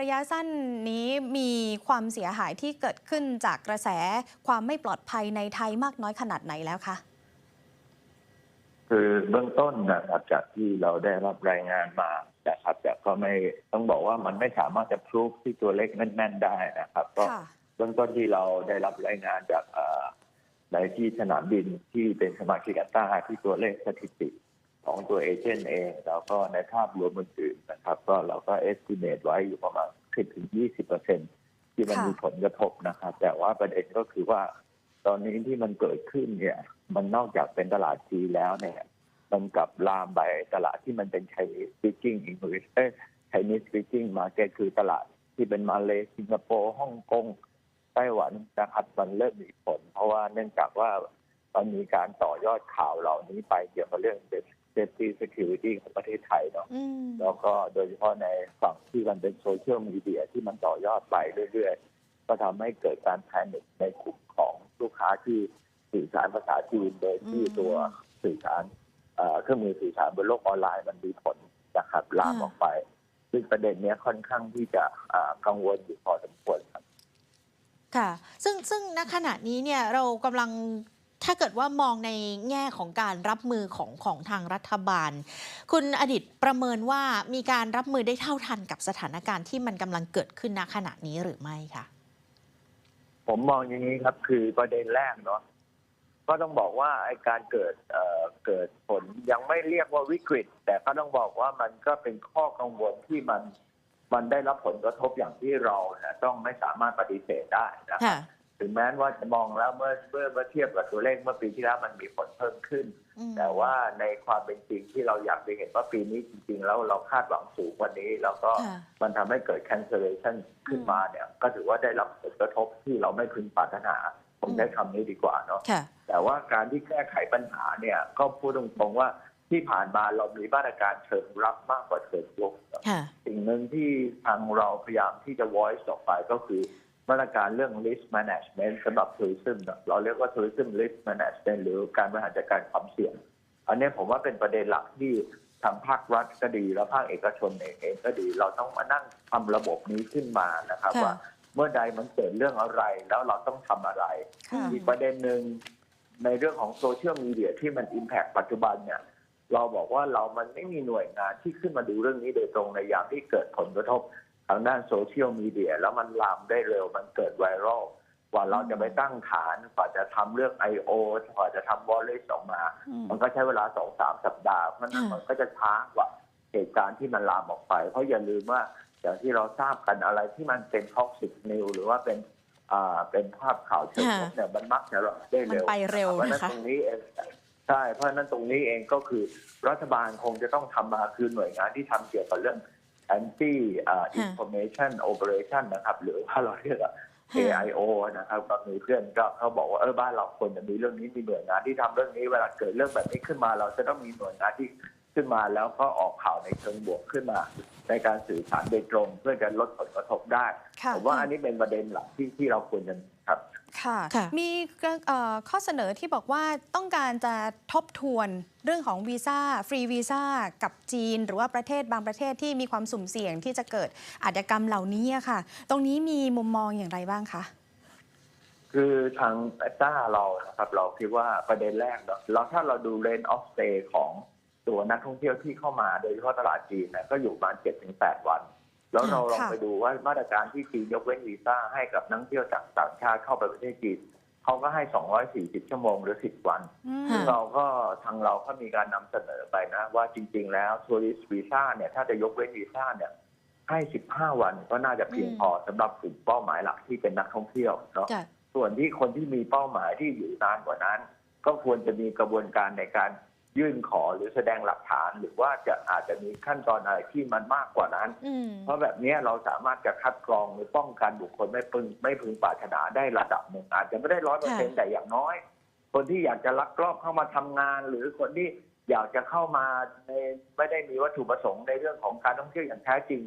ระยะสั้นนี้มีความเสียหายที่เกิดขึ้นจากกระแสความไม่ปลอดภัยในไทยมากน้อยขนาดไหนแล้วคะ คือเบื้องต้นนะครับจากที่เราได้รับรายงานมานะครับแต่ก็ไม่ต้องบอกว่ามันไม่สามารถจะพิสูจที่ตัวเลขแน่นๆได้นะครับ ก็ค่ะเบื้องต้นที่เราได้รับรายงานจากเอ่อในที่สนามบินที่เป็นสมาชิกอัต้าที่ตัวเลขสถิติ ของตัวเอเจนต์เองแล้วก็ในภาพรวมอื่นๆนะครับ ก็เราก็ estimate ไว้อยู่ประมาณ 10-20เปอร์เซ็นที่มันค่ะมีผลกระทบนะครับ แต่ว่าประเด็นก็คือว่า ตอนนี้ที่มันเกิดขึ้นเนี่ย มันนอกจากเป็นตลาดจีนแล้วเนี่ย มันกลับลามไปตลาดที่มันเป็น Chinese speaking English เอ้ย Chinese speaking market คือตลาดที่เป็นมาเลสิงคโปร์ฮ่องกงไต้หวันนะครับมันเริ่มมีผล เพราะว่าเนื่องจากว่ามันมีการต่อยอดข่าวเหล่านี้ไปเกี่ยวกับเรื่อง safety security ของประเทศไทยเนาะอืมแล้วก็โดยเฉพาะในฝั่งที่มันเป็นโซเชียลมีเดียที่มันต่อยอดไปเรื่อยๆ ก็ทำให้เกิดการแพนิคในกลุ่มของลูกค้าที่สื่อสารภาษาจีนโดยที่อืมตัวสื่อสารเอ่อเครื่องมือสื่อสารบนโลกออนไลน์มันมีผลนะครับลามค่ะออกไป ซึ่งประเด็นเนี้ยค่อนข้างที่จะอ่ากังวลอยู่พอสมควรครับค่ะซึ่งซึ่งณขณะนี้เนี่ยเรากำลัง ถ้าเกิดว่ามองในแง่ของการรับมือของของทางรัฐบาล คุณอดิตประเมินว่ามีการรับมือได้เท่าทันกับสถานการณ์ที่มันกำลังเกิดขึ้นณขณะนี้หรือไม่คะผมมองอย่างนี้ครับคือประเด็นแรกเนาะก็ต้องบอกว่าไอการเกิดเอ่อเกิดผลยังไม่เรียกว่าวิกฤต แต่ก็ต้องบอกว่ามันก็เป็นข้อกังวลที่มัน มันได้รับผลกระทบอย่างที่เรานะต้องไม่สามารถปฏิเสธได้นะครับค่ะ ถึงแม้ว่าจะมองแล้วเมื่อเมื่อเมื่อเทียบกับตัวเลขเมื่อปีที่แล้วมันมีผลเพิ่มขึ้นอืมแต่ว่าในความเป็นจริงที่เราอยากจะเห็นว่าปีนี้จริง ๆ แล้วเราคาดหวังสูงกว่านี้ แล้วก็ค่ะมันทำให้เกิด cancellation ขึ้นมาเนี่ย ก็ถือว่าได้รับผลกระทบที่เราไม่พึงปรารถนา ผมใช้คำนี้ดีกว่าเนาะค่ะแต่ว่าการที่แก้ไขปัญหาเนี่ยก็พูดตรงๆว่าที่ผ่านมาเรามีมาตรการเชิงรับมากกว่าเชิงรุกค่ะสิ่งหนึ่งที่ทางเราพยายามที่จะ voice ออกไปก็คือ มาตรการเรื่อง risk management สำหรับ tourism เนี่ยเราเรียกว่า tourism risk management หรือการบริหารจัดการความเสี่ยง อันนี้ผมว่าเป็นประเด็นหลักที่ทางภาครัฐก็ดีและภาคเอกชนเองเองก็ดี เราต้องมานั่งทำระบบนี้ขึ้นมานะครับค่ะว่าเมื่อใดมันเกิดเรื่องอะไรแล้วเราต้องทำอะไรค่ะอีกประเด็นหนึ่งในเรื่องของโซเชียลมีเดียที่มันอิมแพ t ปัจจุบันเนี่ย เราบอกว่าเรามันไม่มีหน่วยงานที่ขึ้นมาดูเรื่องนี้โดยตรงในยามที่เกิดผลกระทบ ทางด้านโซเชียลมีเดียแล้วมันลามได้เร็วมันเกิดไวรัลกว่าเราจะไปตั้งฐานกว่าจะทำเรื่อง I.O. กว่าจะทำวอลเลย์ออกมาอืมมันก็ใช้เวลาสองสามสัปดาห์เพราะฉะนั้นค่ะมันก็จะช้ากว่าเหตุการณ์ที่มันลามออกไป เพราะอย่าลืมว่าอย่างที่เราทราบกันอะไรที่มันเป็นท็อกซิกนิวหรือว่าเป็นอ่าเป็นภาพข่าวเชิงลบเนี่ยมันมักจะได้มันเร็วไปเร็วเพราะฉะนั้นนะคะตรงนี้เองใช่เพราะฉะนั้นตรงนี้เองก็คือรัฐบาลคงจะต้องทำมาคือหน่วยงานที่ทำเกี่ยวกับเรื่อง anti อ่า information operation นะครับ หรือว่าเราเรียกว่าค่ะ AIO นะครับก็มีเพื่อนก็เขาบอกว่าเออบ้านเราควรจะมีเรื่องนี้มีหน่วยงานที่ทำเรื่องนี้เวลาเกิดเรื่องแบบนี้ขึ้นมา เราจะต้องมีหน่วยงานที่ขึ้นมาแล้วก็ออกข่าวในเชิงบวกขึ้นมา ในการสื่อสารโดยตรง เพื่อจะลดผลกระทบได้ค่ะผมว่าอันนี้เป็นประเด็นหลักที่ที่เราควรจะครับ ค่ะค่ะมีเอ่อข้อเสนอที่บอกว่าต้องการจะทบทวนเรื่องของวีซ่าฟรีวีซ่ากับจีน หรือว่าประเทศบางประเทศที่มีความสุ่มเสี่ยงที่จะเกิดอาชญากรรมเหล่านี้อะค่ะ ตรงนี้มีมุมมองอย่างไรบ้างคะคือทางแอตตาเรานะครับ เราคิดว่าประเด็นแรกเนาะเราถ้าเราดูเลนออฟสเตย์ของตัวนักท่องเที่ยวที่เข้ามาโดยเฉพาะตลาดจีนนะก็อยู่ประมาณเจ็ดถึงแปดวัน แล้วเราลองค่ะไปดูว่ามาตรการที่จีนยกเว้นวีซ่าให้กับนักท่องเที่ยวจากต่างชาติเข้าไปประเทศจีนเขาก็ให้ 240 ชั่วโมงหรือ 10 วันอืมซึ่งเราก็ทางเราก็มีการนำเสนอไปนะ ว่าจริง ๆ แล้วทัวริสต์วีซ่าเนี่ยถ้าจะยกเว้นวีซ่าเนี่ยให้ 15 วันก็น่าจะเพียงพอสำหรับกลุ่มเป้าหมายหลักที่เป็นนักท่องเที่ยวเนาะจ้ะส่วนที่คนที่มีเป้าหมายที่อยู่นานกว่านั้น ก็ควรจะมีกระบวนการในการ ยื่นขอหรือแสดงหลักฐานหรือว่าจะอาจจะมีขั้นตอนอะไรที่มันมากกว่านั้นอืมเพราะแบบนี้เราสามารถจะคัดกรองหรือป้องกันบุคคลไม่พึงไม่พึงปรารถนาได้ระดับหนึ่งอาจจะไม่ได้ร้อยเปอร์เซ็นต์แต่อย่างน้อย คนที่อยากจะลักลอบเข้ามาทำงาน หรือคนที่อยากจะเข้ามาในไม่ได้มีวัตถุประสงค์ในเรื่องของการท่องเที่ยวอย่างแท้จริง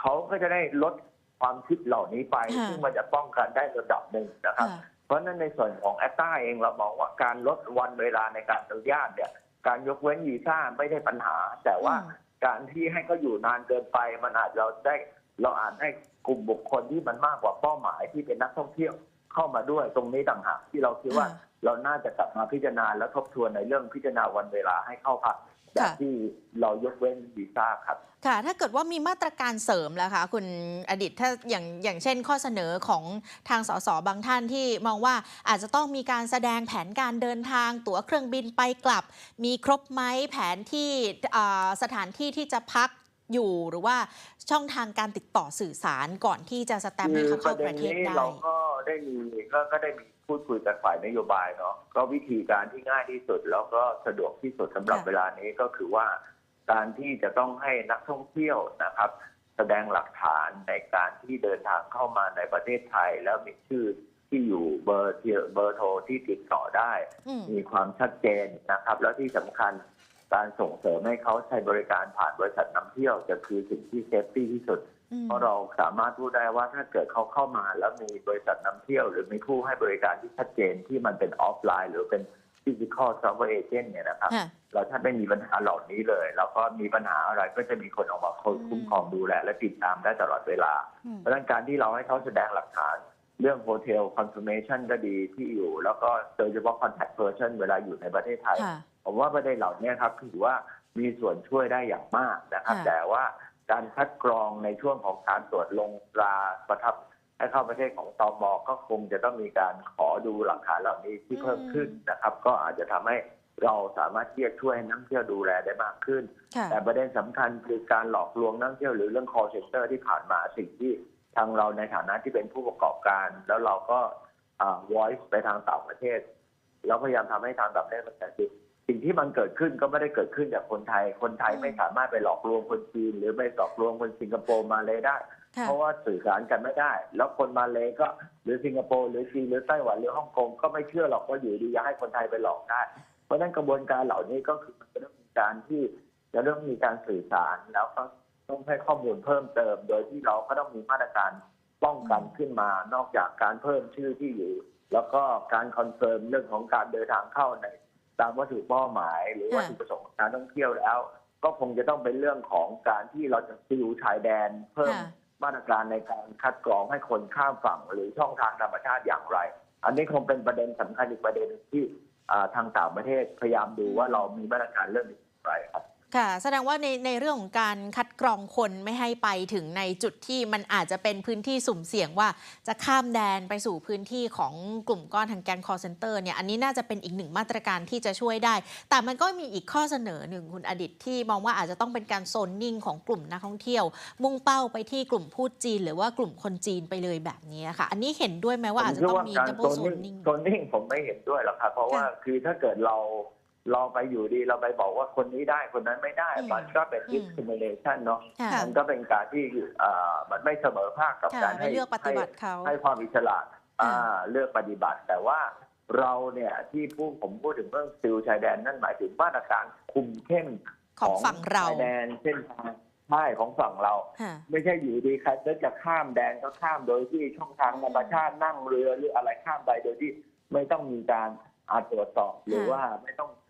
เขาก็จะได้ลดความคิดเหล่านี้ไปค่ะซึ่งมันจะป้องกันได้ระดับหนึ่งนะครับค่ะเพราะฉะนั้นในส่วนของแอตตาเองเรามองว่าการลดวันเวลาในการอนุญาตเนี่ย การยกเว้นวีซ่าไม่ได้ปัญหา แต่ว่าอืมการที่ให้เขาอยู่นานเกินไป มันอาจจะได้เราอาจให้กลุ่มบุคคลที่มันมากกว่าเป้าหมายที่เป็นนักท่องเที่ยวเข้ามาด้วยตรงนี้ต่างหากที่เราคิดว่าค่ะเราน่าจะกลับมาพิจารณาและทบทวนในเรื่องพิจารณาวันเวลาให้เข้าพัก จากค่ะที่เรายกเว้นวีซ่าครับ ค่ะ ถ้าเกิดว่ามีมาตรการเสริมแล้วคะคุณอดิตถ้าอย่างอย่างเช่นข้อเสนอของทางสสบางท่านที่มองว่าอาจจะต้องมีการแสดงแผนการเดินทาง ตั๋วเครื่องบินไปกลับ มีครบไหมแผนที่อ่าสถานที่ที่จะพักอยู่หรือว่าช่องทางการติดต่อสื่อสารก่อนที่จะสแตมป์ให้คือเขาปเข้าระเด็นประเทศนี้ได้เราก็ได้มีก็ก็ได้มี พูดคุยกับฝ่ายนโยบายเนาะก็วิธีการที่ง่ายที่สุด แล้วก็สะดวกที่สุดสำหรับค่ะเวลานี้ก็คือว่า การที่จะต้องให้นักท่องเที่ยวนะครับ แสดงหลักฐานในการที่เดินทางเข้ามาในประเทศไทย แล้วมีชื่อที่อยู่เบอร์ที่เบอร์โทรที่ติดต่อได้อืมมีความชัดเจนนะครับ แล้วที่สำคัญ การส่งเสริมให้เขาใช้บริการผ่านบริษัทนำเที่ยวจะคือสิ่งที่เซฟตี้ที่สุดอืมเพราะเราสามารถพูดได้ว่าถ้าเกิดเขาเข้ามาแล้วมีบริษัทนำเที่ยว หรือมีผู้ให้บริการที่ชัดเจนที่มันเป็นออฟไลน์ หรือเป็นฟิสิกอลทราเวลเอเจนต์เนี่ยนะครับค่ะเราถ้าไม่มีปัญหาเหล่านี้เลยแล้วก็มีปัญหาอะไรก็จะมีคนออกมาคอยคุ้มครองดูแลและติดตามได้ตลอดเวลาอืมเพราะฉะนั้นการที่เราให้เขาแสดงหลักฐานเรื่องโฮเทลคอนเฟิร์มชันก็ดีที่อยู่ แล้วก็โดยเฉพาะ contact person เวลาอยู่ในประเทศไทยค่ะ ผมว่าประเด็นเหล่านี้ครับถือว่ามีส่วนช่วยได้อย่างมากนะครับค่ะแต่ว่าการคัดกรองในช่วงของการตรวจลงตราประทับให้เข้าประเทศของตมก็คงจะต้องมีการขอดูหลักฐานเหล่านี้ที่เพิ่มขึ้นนะครับ ก็อาจจะทำให้เราสามารถที่จะช่วยให้นักท่องเที่ยวดูแลได้มากขึ้นค่ะแต่ประเด็นสำคัญคือการหลอกลวงนักท่องเที่ยวหรือเรื่อง call center ที่ผ่านมาสิ่งที่ทางเราในฐานะที่เป็นผู้ประกอบการ แล้วเราก็อ่า voice ไปทางต่างประเทศ แล้วพยายามทำให้ทางต่างประเทศมันแต่สิ่ง สิ่งที่มันเกิดขึ้นก็ไม่ได้เกิดขึ้นจากคนไทย คนไทยอืมไม่สามารถไปหลอกลวงคนจีน หรือไปหลอกลวงคนสิงคโปร์มาเลยได้ค่ะเพราะว่าสื่อสารกันไม่ได้ แล้วคนมาเลยก็หรือสิงคโปร์หรือจีนหรือไต้หวันหรือฮ่องกงก็ไม่เชื่อหรอกว่าอยู่ดีจะให้คนไทยไปหลอกได้ เพราะฉะนั้นกระบวนการเหล่านี้ก็คือมันจะต้องมีการที่จะเริ่มมีการสื่อสารแล้วก็ต้องให้ข้อมูลเพิ่มเติม โดยที่เราก็ต้องมีมาตรการป้องกันขึ้นมานอกจากการเพิ่มชื่อที่อยู่ แล้วก็การคอนเฟิร์มเรื่องของการเดินทางเข้าใน ตามวัตถุเป้าหมาย หรือวัตถุประสงค์ของการท่องเที่ยวแล้ว ก็คงจะต้องเป็นเรื่องของการที่เราจะซิลชายแดน เพิ่มค่ะมาตรการในการคัดกรองให้คนข้ามฝั่งหรือช่องทางธรรมชาติอย่างไร อันนี้คงเป็นประเด็นสำคัญอีกประเด็นหนึ่งที่อ่าทางต่างประเทศพยายามดูว่าเรามีมาตรการเรื่องนี้อย่างไรครับ ค่ะ แสดงว่าในในเรื่องของการคัดกรองคนไม่ให้ไปถึงในจุดที่มันอาจจะเป็นพื้นที่สุ่มเสี่ยงว่าจะข้ามแดนไปสู่พื้นที่ของกลุ่มก้อนทางแกนคอร์เซนเตอร์เนี่ยอันนี้น่าจะเป็นอีกหนึ่งมาตรการที่จะช่วยได้ แต่มันก็มีอีกข้อเสนอหนึ่งคุณอดิตที่มองว่าอาจจะต้องเป็นการโซนนิ่งของกลุ่มนักท่องเที่ยว มุ่งเป้าไปที่กลุ่มพูดจีน หรือว่ากลุ่มคนจีนไปเลยแบบนี้ค่ะ อันนี้เห็นด้วยไหมว่าอาจจะต้องมีผมดับคิเบิดลว่าโซนนิ่งโซนนิ่งผมไม่เห็นด้วยหรอกครับเพราะว่าคือถ้าเกิดเรา เราไปอยู่ดีเราไปบอกว่าคนนี้ได้คนนั้นไม่ได้อืมมันก็เป็นอืม discrimination เนาะค่ะมันก็เป็นการที่อ่ามันไม่เสมอภาคกับค่ะการไม่ให้เลือกปฏิบัติเขาให้ความอิสระค่ะอ่าเลือกปฏิบัติ แต่ว่าเราเนี่ยที่พูดผมพูดถึงเรื่องซิลชายแดนนั่นหมายถึงมาตรการคุมเข้มของฝั่งเรา ชายแดนเส้นทางใช่ของฝั่งเรา ค่ะ ไม่ใช่อยู่ดีใครจะข้ามแดนก็ข้ามโดยที่ช่องทางธรรมชาตินั่งเรือหรืออะไรข้ามไปโดยที่ไม่ต้องมีการอาตรวจสอบหรือว่าไม่ต้องอ่า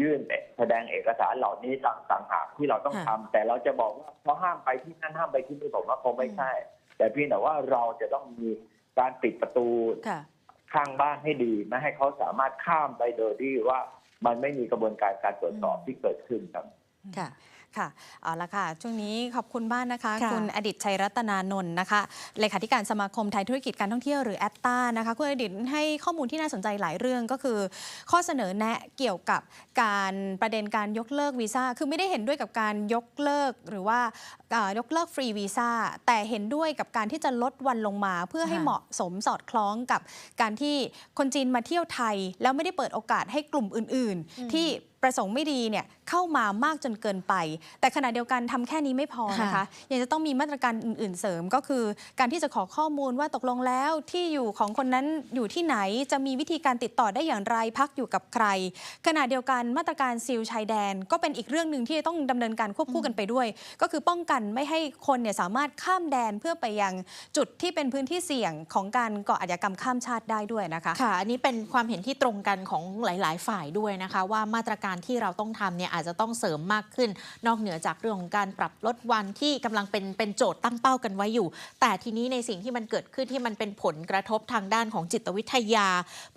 ยื่นแสดงเอกสารเหล่านี้ต่างต่างหากที่เราต้องทำแต่เราจะบอกว่าเพราะห้ามไปที่นั่นห้ามไปที่นี่ผมว่าคงไม่ใช่ แต่เพียงแต่ว่าเราจะต้องมีการปิดประตูค่ะข้างบ้านให้ดีไม่ให้เขาสามารถข้ามไปโดยที่ว่ามันไม่มีกระบวนการการตรวจสอบที่เกิดขึ้นครับค่ะ ค่ะเอาละค่ะ ช่วงนี้ขอบคุณบ้านนะคะค่ะคุณอดิตชัยรัตนานนท์นะคะเลขาธิการสมาคมไทยธุรกิจการท่องเที่ยวหรือแอตตานะคะคุณอดิตให้ข้อมูลที่น่าสนใจหลายเรื่องก็คือ ข้อเสนอแนะเกี่ยวกับการประเด็นการยกเลิกวีซ่าคือไม่ได้เห็นด้วยกับการยกเลิกหรือว่าอ่ายกเลิกฟรีวีซ่าแต่เห็นด้วยกับการที่จะลดวันลงมา เพื่อให้ค่ะเหมาะสมสอดคล้องกับการที่คนจีนมาเที่ยวไทย แล้วไม่ได้เปิดโอกาสให้กลุ่มอื่นอืมๆที่ ประสงค์ไม่ดีเนี่ยเข้ามามากจนเกินไป แต่ขณะเดียวกันทำแค่นี้ไม่พอนะคะค่ะยังจะต้องมีมาตรการอื่น ๆ เสริมก็คือ การที่จะขอข้อมูลว่าตกลงแล้วที่อยู่ของคนนั้นอยู่ที่ไหนจะมีวิธีการติดต่อได้อย่างไรพักอยู่กับใคร ขณะเดียวกันมาตรการซีลชายแดน ก็เป็นอีกเรื่องหนึ่งที่จะต้องดำเนินการควบคู่กันไปด้วย ก็คือป้องกันไม่ให้คนเนี่ยสามารถข้ามแดนเพื่อไปยังจุดที่เป็นพื้นที่เสี่ยงของการก่ออาชญากรรมข้ามชาติได้ด้วยนะคะค่ะอันนี้เป็นความเห็นที่ตรงกันของหลาย ๆ ฝ่ายด้วยนะคะว่ามาตรการการที่เราต้องทำเนี่ยอาจจะต้องเสริมมากขึ้น นอกเหนือจากเรื่องของการปรับลดวันที่กำลังเป็นเป็นโจทย์ตั้งเป้ากันไว้อยู่ แต่ทีนี้ในสิ่งที่มันเกิดขึ้นที่มันเป็นผลกระทบทางด้านของจิตวิทยา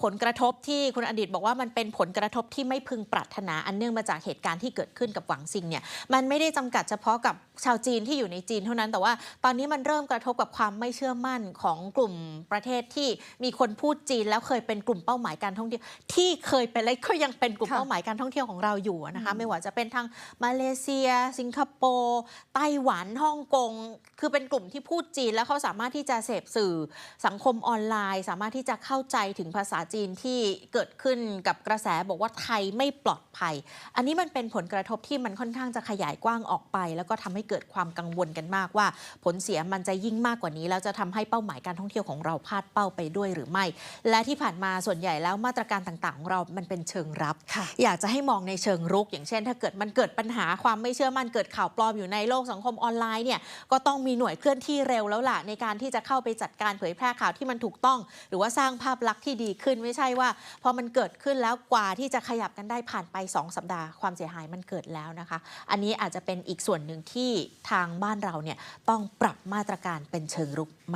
ผลกระทบที่คุณอดีตบอกว่ามันเป็นผลกระทบที่ไม่พึงปรารถนาอันเนื่องมาจากเหตุการณ์ที่เกิดขึ้นกับหวังซิงเนี่ยมันไม่ได้จำกัดเฉพาะกับชาวจีนที่อยู่ในจีนเท่านั้นแต่ว่าตอนนี้มันเริ่มกระทบกับความไม่เชื่อมั่นของกลุ่มประเทศที่มีคนพูดจีนแล้วเคยเป็นกลุ่มเป้าหมายการท่องเที่ยวที่เคยเป็นและก็ยังเป็นกลุ่มเป้าหมายการท่องเที่ยวของเราอยู่นะคะอืมไม่ว่าจะเป็นทางมาเลเซีย สิงคโปร์ไต้หวันฮ่องกงคือเป็นกลุ่มที่พูดจีน แล้วเขาสามารถที่จะเสพสื่อสังคมออนไลน์ สามารถที่จะเข้าใจถึงภาษาจีนที่เกิดขึ้นกับกระแสบอกว่าไทยไม่ปลอดภัย อันนี้มันเป็นผลกระทบที่มันค่อนข้างจะขยายกว้างออกไป แล้วก็ทำให้เกิดความกังวลกันมากว่า ผลเสียมันจะยิ่งมากกว่านี้ แล้วจะทำให้เป้าหมายการท่องเที่ยวของเราพลาดเป้าไปด้วยหรือไม่ และที่ผ่านมาส่วนใหญ่แล้วมาตรการต่างๆของเรามันเป็นเชิงรับค่ะอยากจะให้มองในเชิงรุก อย่างเช่น ถ้าเกิดมันเกิดปัญหาความไม่เชื่อมั่นเกิดข่าวปลอมอยู่ในโลกสังคมออนไลน์เนี่ยก็ต้องมีหน่วยเคลื่อนที่เร็วแล้วล่ะในการที่จะเข้าไปจัดการเผยแพร่ข่าวที่มันถูกต้อง หรือว่าสร้างภาพลักษณ์ที่ดีขึ้นไม่ใช่ว่าพอมันเกิดขึ้นแล้วกว่าที่จะขยับกันได้ผ่านไป 2 สัปดาห์ความเสียหายมันเกิดแล้วนะคะ อันนี้อาจจะเป็นอีกส่วนหนึ่งที่ทางบ้านเราเนี่ยต้องปรับมาตรการเป็นเชิงรุก